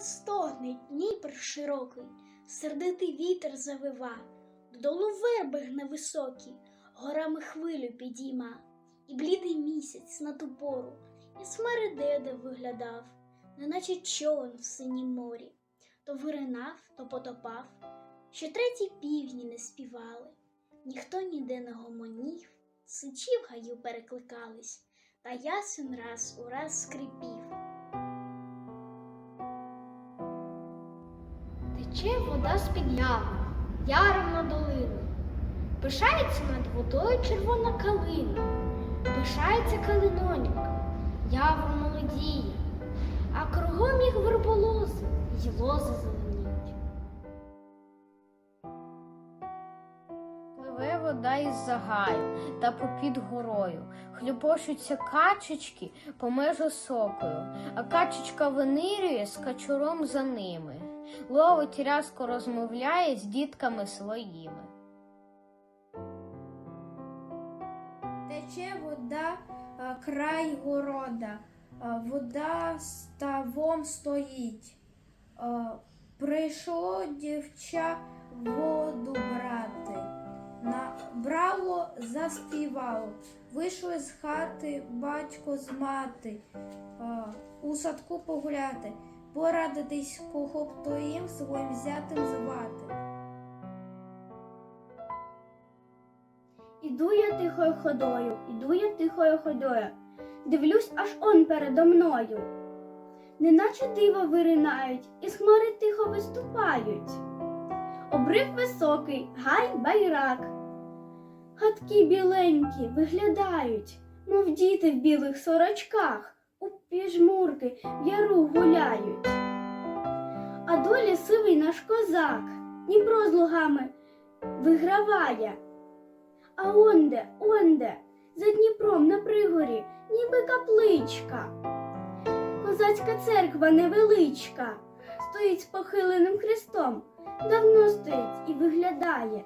стогне Дніпр широкий, сердитий вітер завива, додолу верби гне високі, горами хвилю підійма, і блідий місяць на ту пору, і смередеда виглядав, неначе човен в синім морі, то виринав, то потопав, що треті півні не співали, ніхто ніде не гомонів, сичі в гаю перекликались, та ясен раз у раз скрипів. Тече вода з-під яви, яром на долину. Пишається над водою червона калина, пишається калинонька, явор молодіє, а кругом їх верболози й лози зеленіють. Пливе вода із загаю та попід горою, хлюпочуться качечки по межу сокою, а качечка винирює з качуром за ними, ловить рязко розмовляє з дітками своїми. Тече вода край города, вода ставом стоїть. Прийшло дівча воду брати. Набрало, заспівало. Вийшли з хати батько з мати, у садку погуляти, порадитись, кого б то їм своїм зятем звати. Іду я тихою ходою, іду я тихою ходою, дивлюсь, аж он передо мною. Неначе дива виринають, із хмари тихо виступають. Обрив високий, гай байрак. Хатки біленькі виглядають, мов діти в білих сорочках, у піжмурки в яру гуляють. А долі сивий наш козак, Дніпро з лугами виграває. А онде, онде, за Дніпром на пригорі, ніби капличка. Козацька церква невеличка, стоїть з похиленим хрестом, давно стоїть і виглядає.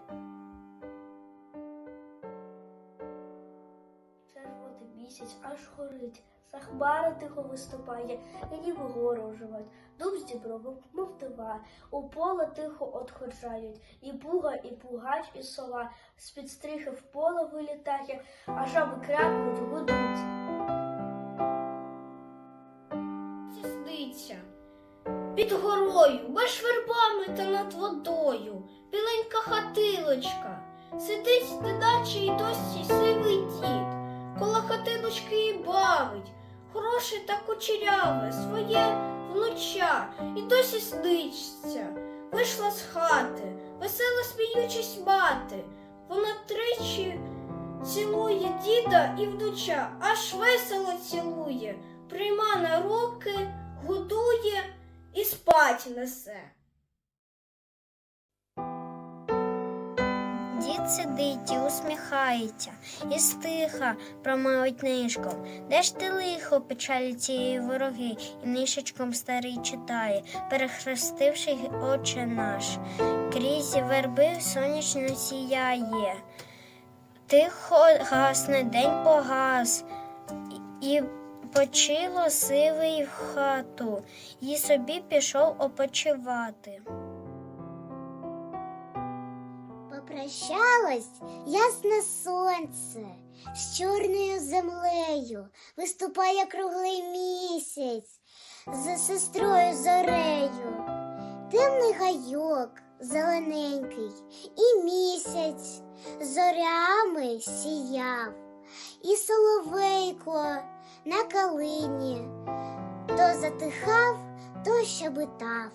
Червоний місяць аж горить, за тихо виступає, і ніби гору оживать. Дуб з дібровим, мов дива, у поле тихо отходжають, і пуга, і пугач, і сова, з-під стріхи в поле вилітає, а жаби крякнуть, гудуть. Сіздиця. Під горою, без вербами та над водою, біленька хатилочка. Сидить неначе й досі сивий дід, коло хатиночки і бавить, хороше та кучеряве своє внуча, і досі сниться. Вийшла з хати, весело сміючись мати. Вона тричі цілує діда і внуча, аж весело цілує, прийма на руки, годує і спать несе. Дід сидить і усміхається, і стиха промовить нишком. Де ж ти лихо печалі цієї вороги, і нишечком старий читає, перехрестивши очі наш. Крізь верби сонячно сіяє. Тихо гасне день погас, і почило сивий в хату, і собі пішов опочивати. Попрощалось ясне сонце з чорною землею, виступає круглий місяць за сестрою зорею, темний гайок зелененький, і місяць зорями сіяв, і соловейко на калині то затихав, то щебетав.